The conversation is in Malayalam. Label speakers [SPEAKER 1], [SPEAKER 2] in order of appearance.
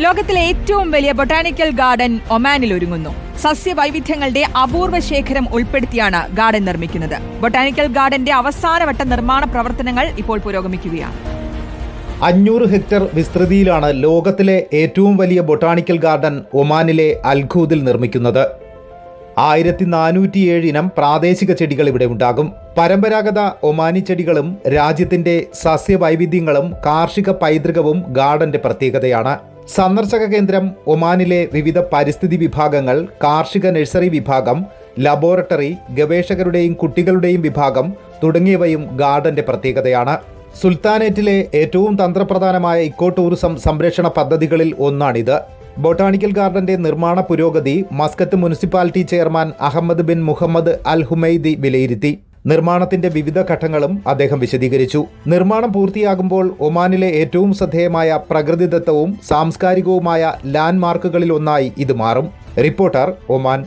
[SPEAKER 1] ലോകത്തിലെ ഏറ്റവും വലിയ ബൊട്ടാണിക്കൽ ഗാർഡൻ ഒമാനിൽ ഒരുങ്ങുന്നു. സസ്യവൈവിധ്യങ്ങളുടെ അപൂർവ ശേഖരം ഉൾപ്പെടുത്തിയാണ് ഗാർഡൻ നിർമ്മിക്കുന്നത്. ബൊട്ടാണിക്കൽ ഗാർഡന്റെ അവസാനവട്ട നിർമ്മാണ പ്രവർത്തനങ്ങൾ ഇപ്പോൾ പുരോഗമിക്കുകയാണ്.
[SPEAKER 2] അഞ്ഞൂറ് ഹെക്ടർ വിസ്തൃതിയിലാണ് ലോകത്തിലെ ഏറ്റവും വലിയ ബൊട്ടാണിക്കൽ ഗാർഡൻ ഒമാനിലെ അൽഖൂദിൽ നിർമ്മിക്കുന്നത്. ആയിരത്തി നാനൂറ്റിയേഴ് ഇനം പ്രാദേശിക ചെടികൾ ഇവിടെ ഉണ്ടാകും. പരമ്പരാഗത ഒമാനി ചെടികളും രാജ്യത്തിന്റെ സസ്യവൈവിധ്യങ്ങളും കാർഷിക പൈതൃകവും ഗാർഡന്റെ പ്രത്യേകതയാണ്. സന്ദർശക കേന്ദ്രം ഒമാനിലെ വിവിധ പരിസ്ഥിതി വിഭാഗങ്ങൾ കാർഷിക നഴ്സറി വിഭാഗം ലബോറട്ടറി ഗവേഷകരുടെയും കുട്ടികളുടെയും വിഭാഗം തുടങ്ങിയവയും ഗാർഡന്റെ പ്രത്യേകതയാണ്. സുൽത്താനേറ്റിലെ ഏറ്റവും തന്ത്രപ്രധാനമായ ഇക്കോ ടൂറിസം സംരക്ഷണ പദ്ധതികളിൽ ഒന്നാണിത്. ബൊട്ടാണിക്കൽ ഗാർഡന്റെ നിർമ്മാണ പുരോഗതി Muscat municipality chairman Ahmed bin Muhammad al Humaidi വിലയിരുത്തി. നിർമ്മാണത്തിന്റെ വിവിധ ഘട്ടങ്ങളും അദ്ദേഹം വിശദീകരിച്ചു. നിർമ്മാണം പൂർത്തിയാകുമ്പോൾ ഒമാനിലെ ഏറ്റവും ശ്രദ്ധേയമായ പ്രകൃതിദത്തവും സാംസ്കാരികവുമായ ലാൻഡ്മാർക്കുകളിൽ ഒന്നായി ഇത് മാറും. Reporter Oman.